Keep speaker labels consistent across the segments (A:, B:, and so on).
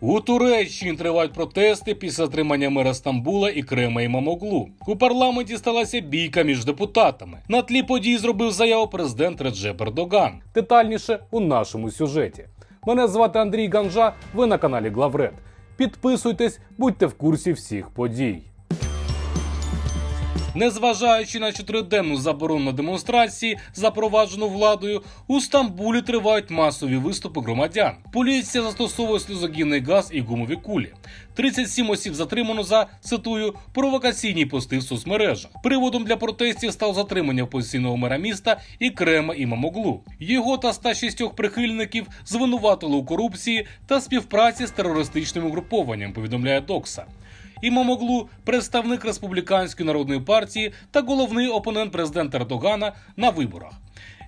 A: У Туреччині тривають протести після затримання мера Стамбула і Крема Мамоглу. У парламенті сталася бійка між депутатами. На тлі подій зробив заяву президент Реджеп Ердоган. Детальніше у нашому сюжеті. Мене звати Андрій Ганжа. Ви на каналі Главред. Підписуйтесь, будьте в курсі всіх подій. Незважаючи на чотириденну заборону на демонстрації, запроваджену владою, у Стамбулі тривають масові виступи громадян. Поліція застосовує сльозогінний газ і гумові кулі. 37 осіб затримано за цитую провокаційні пости в соцмережах. Приводом для протестів стало затримання опозиційного мера міста і Крема Імамоглу. Його та 106 прихильників звинуватили у корупції та співпраці з терористичним угрупованням. Повідомляє Докса. Імамоглу – представник республіканської народної партії та головний опонент президента Ердогана на виборах.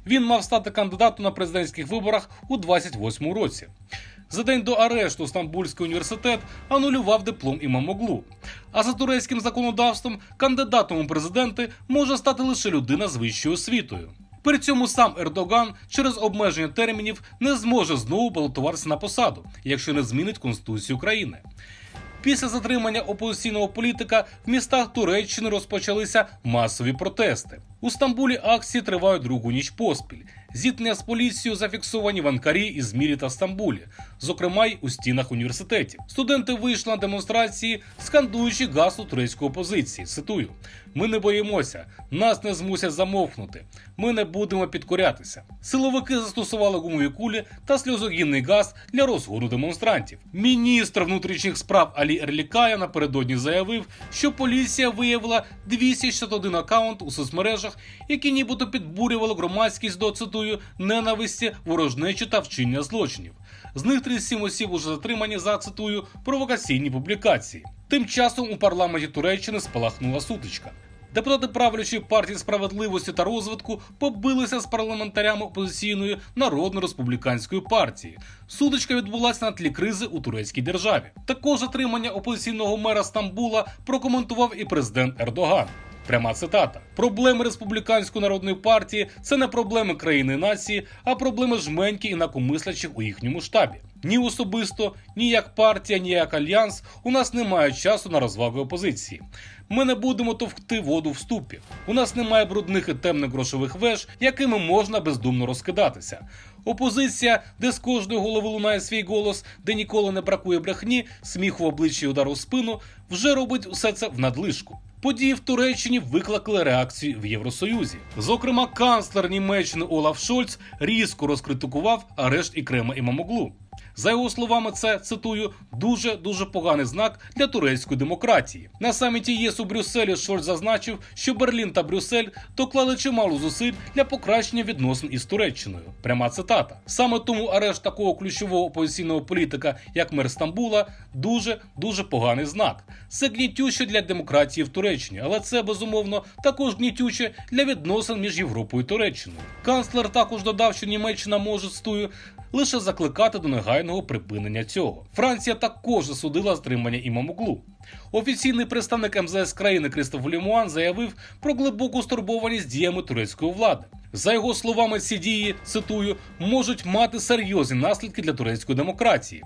A: Він мав стати кандидатом на президентських виборах у 28 році. За день до арешту Стамбульський університет анулював диплом Імамоглу. А за турецьким законодавством кандидатом у президенти може стати лише людина з вищою освітою. При цьому сам Ердоган через обмеження термінів не зможе знову балотуватися на посаду, якщо не змінить Конституцію країни. Після затримання опозиційного політика в містах Туреччини розпочалися масові протести. У Стамбулі акції тривають другу ніч поспіль. Зіткнення з поліцією зафіксовані в Анкарі, Ізмірі та Стамбулі, зокрема й у стінах університетів. Студенти вийшли на демонстрації, скандуючи гасло турецької опозиції. Цитую: ми не боїмося, нас не змусять замовкнути. Ми не будемо підкорятися. Силовики застосували гумові кулі та сльозогінний газ для розгону демонстрантів. Міністр внутрішніх справ Алі Ерлікая напередодні заявив, що поліція виявила 261 акаунт у соцмережах, які нібито підбурювали громадськість до цитую ненависті, ворожнечі та вчинення злочинів. З них 37 осіб уже затримані за цитую провокаційні публікації. Тим часом у парламенті Туреччини спалахнула сутичка. Депутати правлячої партії справедливості та розвитку побилися з парламентарями опозиційної народно-республіканської партії. Сутичка відбулася на тлі кризи у турецькій державі. Також затримання опозиційного мера Стамбула прокоментував і президент Ердоган. Пряма цитата: проблеми республіканської народної партії це не проблеми країни і нації, а проблеми жменьки інакомислячих у їхньому штабі. Ні особисто, ні як партія, ні як альянс у нас немає часу на розваги опозиції. Ми не будемо товкти воду в ступі. У нас немає брудних і темних грошових веж, якими можна бездумно розкидатися. Опозиція, де з кожної голови лунає свій голос, де ніколи не бракує брехні, сміху в обличчі і удару в спину, вже робить усе це в надлишку. Події в Туреччині викликали реакцію в Євросоюзі. Зокрема, канцлер Німеччини Олаф Шольц різко розкритикував арешт Ікрема Імамоглу. За його словами, це цитую дуже дуже поганий знак для турецької демократії. На саміті ЄС у Брюсселі Шольц зазначив, що Берлін та Брюссель доклали чимало зусиль для покращення відносин із Туреччиною. Пряма цитата. Саме тому арешт такого ключового опозиційного політика, як мер Стамбула, дуже дуже поганий знак. Це гнітюче для демократії в Туреччині, але це безумовно також гнітюче для відносин між Європою і Туреччиною. Канцлер також додав, що Німеччина може стою лише закликати до негайного припинення цього. Франція також засудила стримання імамуглу. Офіційний представник МЗС країни Кристоф Лімуан заявив про глибоку стурбованість діями турецької влади. За його словами, ці дії цитую можуть мати серйозні наслідки для турецької демократії.